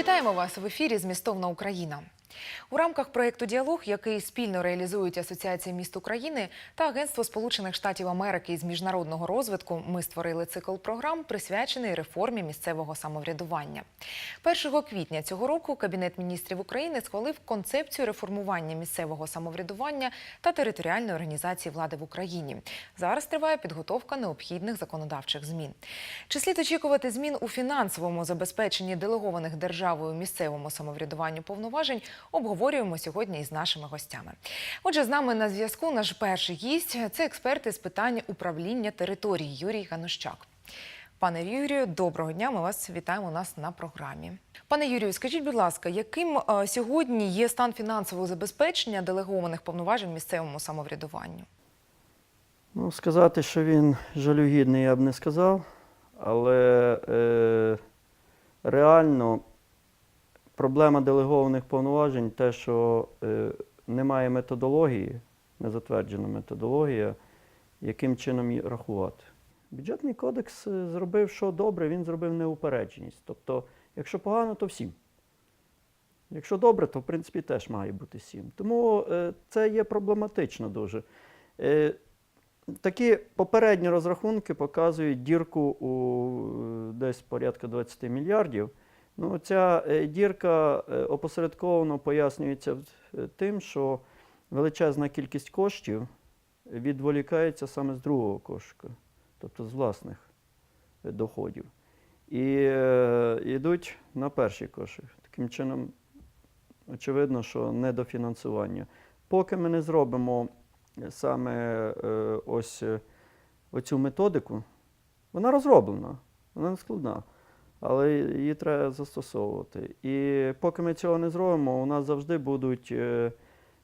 Вітаємо вас в ефірі Змістовна Україна. У рамках проєкту Діалог, який спільно реалізують Асоціація міст України та Агентство Сполучених Штатів Америки із міжнародного розвитку, ми створили цикл програм, присвячений реформі місцевого самоврядування. 1 квітня цього року Кабінет міністрів України схвалив концепцію реформування місцевого самоврядування та територіальної організації влади в Україні. Зараз триває підготовка необхідних законодавчих змін. Чи слід очікувати змін у фінансовому забезпеченні делегованих державою місцевому самоврядуванню повноважень? Обговорюємо сьогодні із нашими гостями. Отже, з нами на зв'язку наш перший гість це експерт із питань управління територій Юрій Ганущак. Пане Юрію, доброго дня. Ми вас вітаємо у нас на програмі. Пане Юрію, скажіть, будь ласка, яким е, сьогодні є стан фінансового забезпечення делегованих повноважень місцевому самоврядуванню? Ну, сказати, що він жалюгідний, я б не сказав, але е, реально проблема делегованих повноважень те, що е, немає методології, не затверджена методологія, яким чином її рахувати. Бюджетний кодекс е, зробив, що добре, він зробив неупередженість. Тобто, якщо погано, то всім. Якщо добре, то в принципі теж має бути сім. Тому е, це є проблематично дуже. Е, Такі попередні розрахунки показують дірку у е, десь порядка 20 мільярдів. Ну, ця е, дірка е, опосередковано пояснюється е, тим, що величезна кількість коштів відволікається саме з другого кошика, тобто з власних доходів. І йдуть на перший кошик. Таким чином, очевидно, що недофінансування. Поки ми не зробимо саме ось оцю методику, вона розроблена, вона не складна, але її треба застосовувати. І поки ми цього не зробимо, у нас завжди будуть е,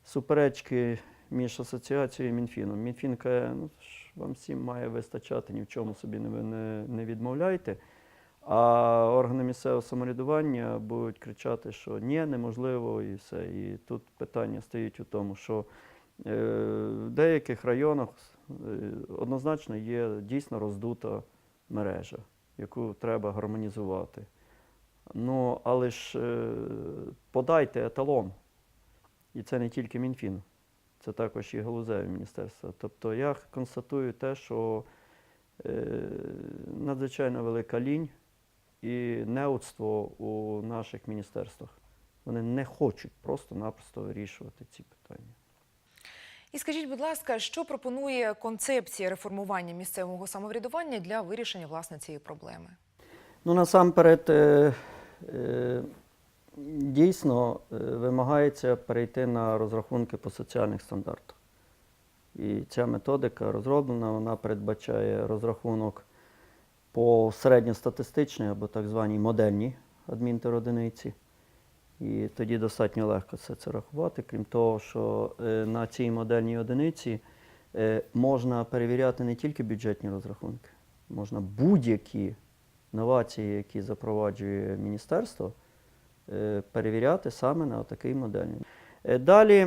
суперечки між асоціацією і Мінфіном. Мінфін каже, ну, вам всім має вистачати, ні в чому собі не, не, не відмовляйте. А органи місцевого самоврядування будуть кричати, що ні, неможливо, і все. І тут питання стоїть у тому, що е, в деяких районах е, однозначно є дійсно роздута мережа, яку треба гармонізувати. Ну, але ж е, подайте еталон. І це не тільки Мінфін, це також і галузеві міністерства. Тобто я констатую те, що е, надзвичайно велика лінь і неудство у наших міністерствах. Вони не хочуть просто-напросто вирішувати ці питання. І скажіть, будь ласка, що пропонує концепція реформування місцевого самоврядування для вирішення власне цієї проблеми? Ну, насамперед, е, е, дійсно е, вимагається перейти на розрахунки по соціальних стандартах. І ця методика розроблена, вона передбачає розрахунок по середньостатистичній або так званій модельній адмінтеродиниці. І тоді достатньо легко це це рахувати. Крім того, що е, на цій модельній одиниці е, можна перевіряти не тільки бюджетні розрахунки, можна будь-які новації, які запроваджує міністерство, е, перевіряти саме на такий модельний. Е, Далі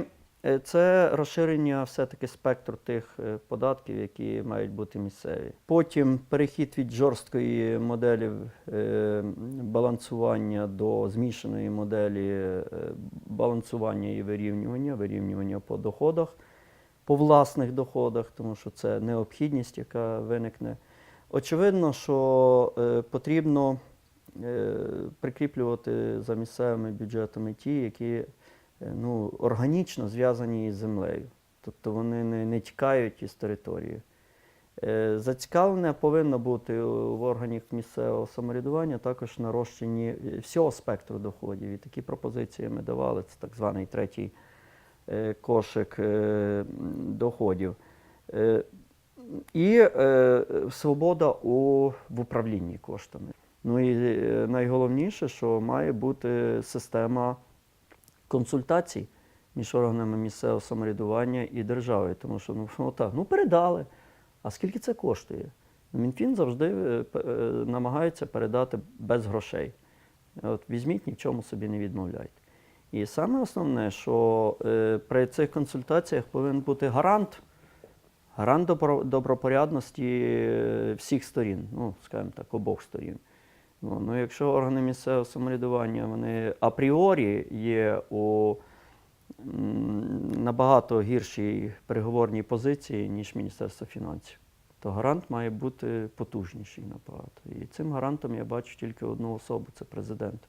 це розширення все-таки спектру тих е, податків, які мають бути місцеві. Потім перехід від жорсткої моделі е, балансування до змішаної моделі е, балансування і вирівнювання, вирівнювання по доходах, по власних доходах, тому що це необхідність, яка виникне. Очевидно, що е, потрібно е, прикріплювати за місцевими бюджетами ті, які е, ну, органічно зв'язані із землею. Тобто вони не, не тікають із території. Е, Зацікавлення повинно бути в органів місцевого самоврядування також нарощенні е, всього спектру доходів. І такі пропозиції ми давали, це так званий третій е, кошик е, доходів. Е, І е, свобода у, в управлінні коштами. Ну і е, найголовніше, що має бути система консультацій між органами місцевого самоврядування і державою. Тому що ну, отак, ну передали. А скільки це коштує? Мінфін завжди е, е, намагається передати без грошей. От візьміть, ні в чому собі не відмовляйте. І саме основне, що е, при цих консультаціях повинен бути гарант, гарант добро- добропорядності всіх сторін, ну, скажімо так, обох сторін. Ну, ну, якщо органи місцевого самоврядування вони апріорі є у набагато гіршій переговорній позиції, ніж Міністерство фінансів, то гарант має бути потужніший набагато. І цим гарантом я бачу тільки одну особу це президент.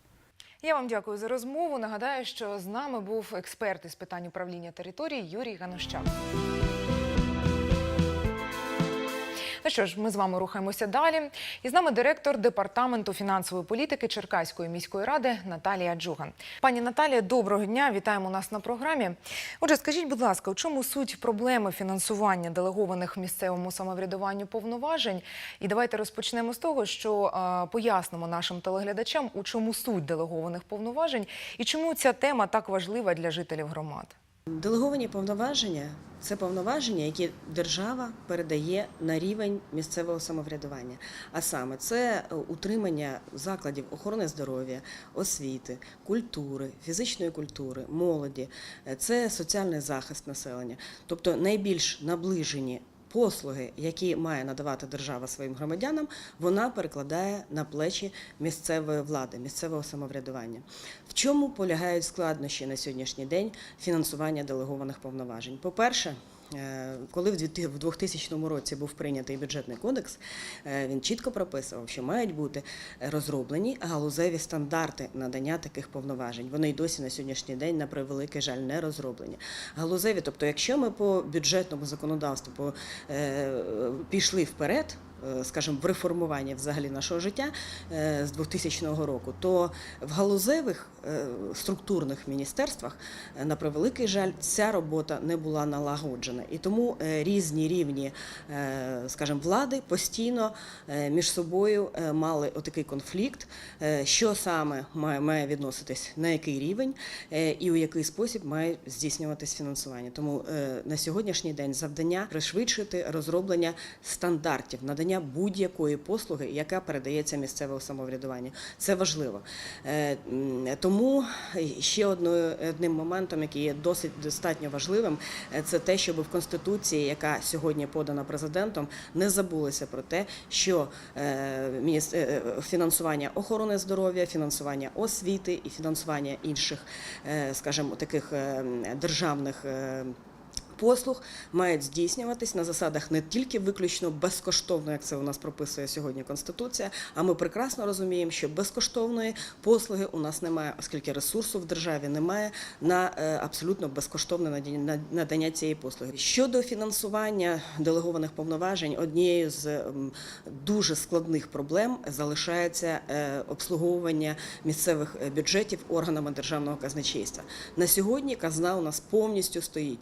Я вам дякую за розмову. Нагадаю, що з нами був експерт із питань управління території Юрій Ганущак. Ну що ж, ми з вами рухаємося далі. І з нами директор департаменту фінансової політики Черкаської міської ради Наталія Джуган. Пані Наталія, доброго дня! Вітаємо нас на програмі. Отже, скажіть, будь ласка, у чому суть проблеми фінансування делегованих місцевому самоврядуванню повноважень? І давайте розпочнемо з того, що е, пояснимо нашим телеглядачам, у чому суть делегованих повноважень і чому ця тема так важлива для жителів громад. Делеговані повноваження це повноваження, які держава передає на рівень місцевого самоврядування. А саме це утримання закладів охорони здоров'я, освіти, культури, фізичної культури, молоді, це соціальний захист населення, тобто найбільш наближені. Послуги, які має надавати держава своїм громадянам, вона перекладає на плечі місцевої влади, місцевого самоврядування. В чому полягають складнощі на сьогоднішній день фінансування делегованих повноважень? По-перше, е, коли в 2000 році був прийнятий бюджетний кодекс, е, він чітко прописував, що мають бути розроблені галузеві стандарти надання таких повноважень. Вони й досі на сьогоднішній день, на превеликий жаль, не розроблені. Галузеві, тобто, якщо ми по бюджетному законодавству е, пішли вперед. Е, Скажімо, в реформуванні взагалі нашого життя е, з 2000 року, то в галузевих е, структурних міністерствах, на превеликий жаль, ця робота не була налагоджена. І тому різні рівні, скажімо, влади постійно між собою мали отакий конфлікт, що саме має, відноситись на який рівень і у який спосіб має здійснюватись фінансування. Тому на сьогоднішній день завдання пришвидшити розроблення стандартів надання будь-якої послуги, яка передається місцевого самоврядування. Це важливо. Е, Тому ще одним моментом, який є досить достатньо важливим, е, це те, щоб в конституції, яка сьогодні подана президентом, не забулося про те, що е, фінансування охорони здоров'я, фінансування освіти і фінансування інших, скажімо, таких державних. Послуг мають здійснюватись на засадах не тільки виключно безкоштовно, як це у нас прописує сьогодні Конституція. А ми прекрасно розуміємо, що безкоштовної послуги у нас немає, оскільки ресурсу в державі немає на е, абсолютно безкоштовне надання- цієї послуги. Щодо фінансування делегованих повноважень, однією з дуже складних проблем залишається е, обслуговування місцевих е, бюджетів органами державного казначейства. На сьогодні казна у нас повністю стоїть.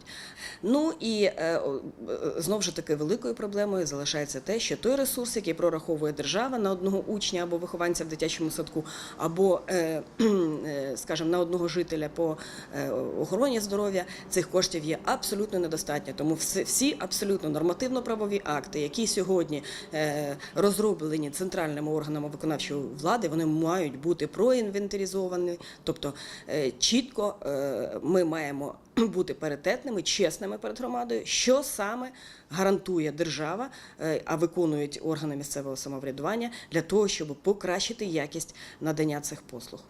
Ну і е, о, е, знову ж таки великою проблемою залишається те, що той ресурс, який прораховує держава на одного учня або вихованця в дитячому садку, або, е, е, скажімо, на одного жителя по е, охороні здоров'я, цих коштів є абсолютно недостатньо. Тому всі, абсолютно нормативно-правові акти, які сьогодні е, розроблені центральними органами виконавчої влади, вони мають бути проінвентаризовані, тобто е, чітко е, ми маємо бути паритетними, чесними перед громадою, що саме гарантує держава, е, а виконують органи місцевого самоврядування для того, щоб покращити якість надання цих послуг.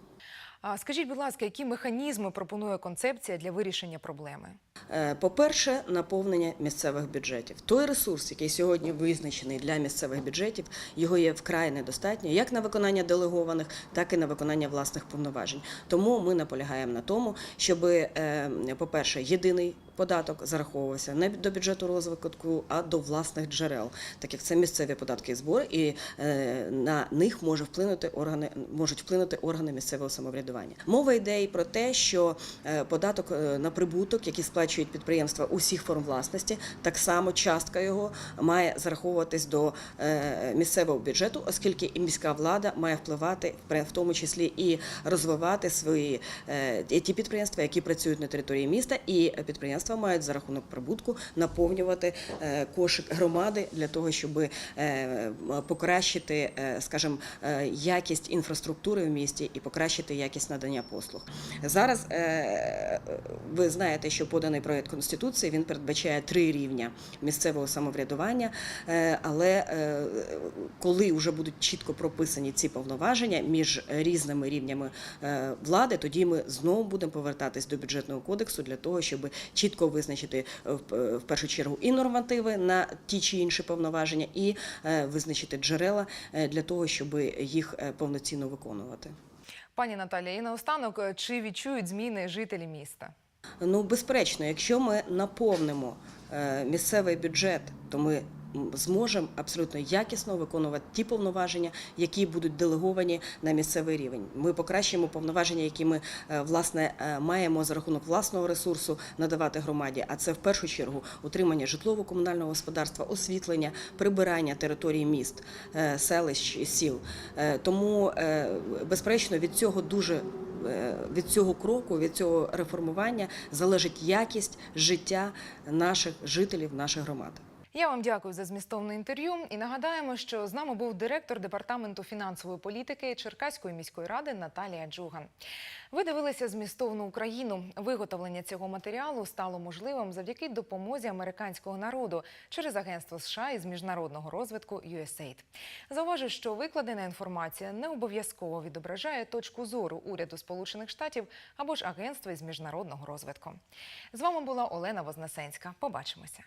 Скажіть, будь ласка, які механізми пропонує концепція для вирішення проблеми? Е, По-перше, наповнення місцевих бюджетів. Той ресурс, який сьогодні визначений для місцевих бюджетів, його є вкрай недостатньо як на виконання делегованих, так і на виконання власних повноважень. Тому ми наполягаємо на тому, щоб, по-перше, єдиний податок зараховувався не до бюджету розвитку, а до власних джерел, так як це місцеві податки і збори, і е, на них може вплинути органи, можуть вплинути органи місцевого самоврядування. Мова йде і про те, що е, податок е, на прибуток, який сплачують підприємства усіх форм власності, так само частка його має зараховуватись до місцевого бюджету, оскільки і міська влада має впливати в тому числі і розвивати свої ті підприємства, які працюють на території міста, і підприємства, господарства мають за рахунок прибутку наповнювати е, кошик громади для того, щоб е, покращити, е, скажімо, якість інфраструктури в місті і покращити якість надання послуг. Зараз ви знаєте, що поданий проект конституції він передбачає три рівня місцевого самоврядування, але коли вже будуть чітко прописані ці повноваження між різними рівнями влади, тоді ми знову будемо повертатись до бюджетного кодексу для того, щоб чітко визначити е, в е, першу чергу і нормативи на ті чи інші повноваження, і е, визначити джерела для того, щоб їх повноцінно виконувати. Пані Наталія, і наостанок, чи відчують зміни жителі міста? Ну, безперечно, якщо ми наповнимо місцевий бюджет, то ми зможемо абсолютно якісно виконувати ті повноваження, які будуть делеговані на місцевий рівень. Ми покращимо повноваження, які ми е, власне е, маємо за рахунок власного ресурсу надавати громаді. А це в першу чергу утримання житлово-комунального господарства, освітлення, прибирання території міст, е, селищ, сіл. Е, Тому, безперечно, від цього дуже від цього кроку, від цього реформування залежить якість життя наших жителів, наших громад. Я вам дякую за змістовне інтерв'ю і нагадаємо, що з нами був директор департаменту фінансової політики Черкаської міської ради Наталія Джуган. Ви дивилися змістовну Україну. Виготовлення цього матеріалу стало можливим завдяки допомозі американського народу через агентство США із міжнародного розвитку USAID. Зауважу, що викладена інформація не обов'язково відображає точку зору уряду Сполучених Штатів або ж агентства із міжнародного розвитку. З вами була Олена Вознесенська. Побачимося.